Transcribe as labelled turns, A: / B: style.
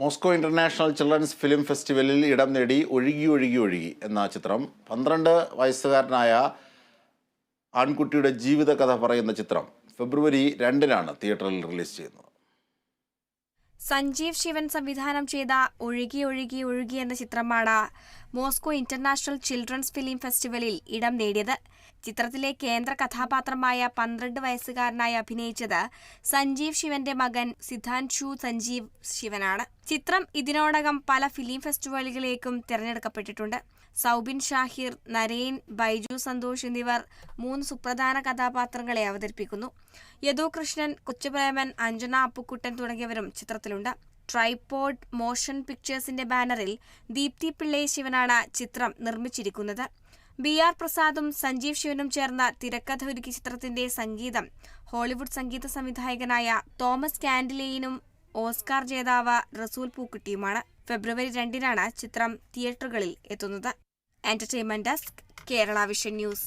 A: Moscow international children's film ഫെസ്റ്റിവലിൽ ഇടം നേടി ഒഴുകി ഒഴുകി ഒഴുകി എന്ന ചിത്രം. പന്ത്രണ്ട് വയസ്സുകാരനായ ആൺകുട്ടിയുടെ ജീവിതകഥ പറയുന്ന ചിത്രം ഫെബ്രുവരി രണ്ടിനാണ് തിയേറ്ററിൽ റിലീസ് ചെയ്യുന്നത്.
B: സഞ്ജീവ് ശിവൻ സംവിധാനം ചെയ്ത ഒഴുകി ഒഴുകി ഒഴുകി എന്ന ചിത്രമാണ് മോസ്കോ ഇന്റർനാഷണൽ ചിൽഡ്രൻസ് ഫിലിം ഫെസ്റ്റിവലിൽ ഇടം നേടിയത്. ചിത്രത്തിലെ കേന്ദ്ര കഥാപാത്രമായ പന്ത്രണ്ട് വയസ്സുകാരനായി അഭിനയിച്ചത് സഞ്ജീവ് ശിവന്റെ മകൻ സിദ്ധാൻഷു സഞ്ജീവ് ശിവനാണ്. ചിത്രം ഇതിനോടകം പല ഫിലിം ഫെസ്റ്റിവലുകളിലേക്കും തിരഞ്ഞെടുക്കപ്പെട്ടിട്ടുണ്ട്. സൗബിൻ ഷാഹിർ നരേൻ ബൈജു സന്തോഷ് എന്നിവർ മൂന്ന് സുപ്രധാന കഥാപാത്രങ്ങളെ അവതരിപ്പിക്കുന്നു. യദു കൃഷ്ണൻ കൊച്ചുപ്രേമൻ അഞ്ജന അപ്പുക്കുട്ടൻ തുടങ്ങിയവരും ചിത്രത്തിലുണ്ട്. ട്രൈപോഡ് മോഷൻ പിക്ചേഴ്സിന്റെ ബാനറിൽ ദീപ്തി പിള്ളേ ശിവനാണ് ചിത്രം നിർമ്മിച്ചിരിക്കുന്നത്. ബി ആർ പ്രസാദും സഞ്ജീവ് ശിവനും ചേർന്ന തിരക്കഥ ഒരുക്കി ചിത്രത്തിന്റെ സംഗീതം ഹോളിവുഡ് സംഗീത സംവിധായകനായ തോമസ് കാൻഡിലെയിനും ഓസ്കാർ ജേതാവ് റസൂൽ പൂക്കുട്ടിയുമാണ് ഫെബ്രുവരി രണ്ടിനാണ് ചിത്രം തിയേറ്ററുകളിൽ എത്തുന്നത്. Entertainment desk Kerala vision news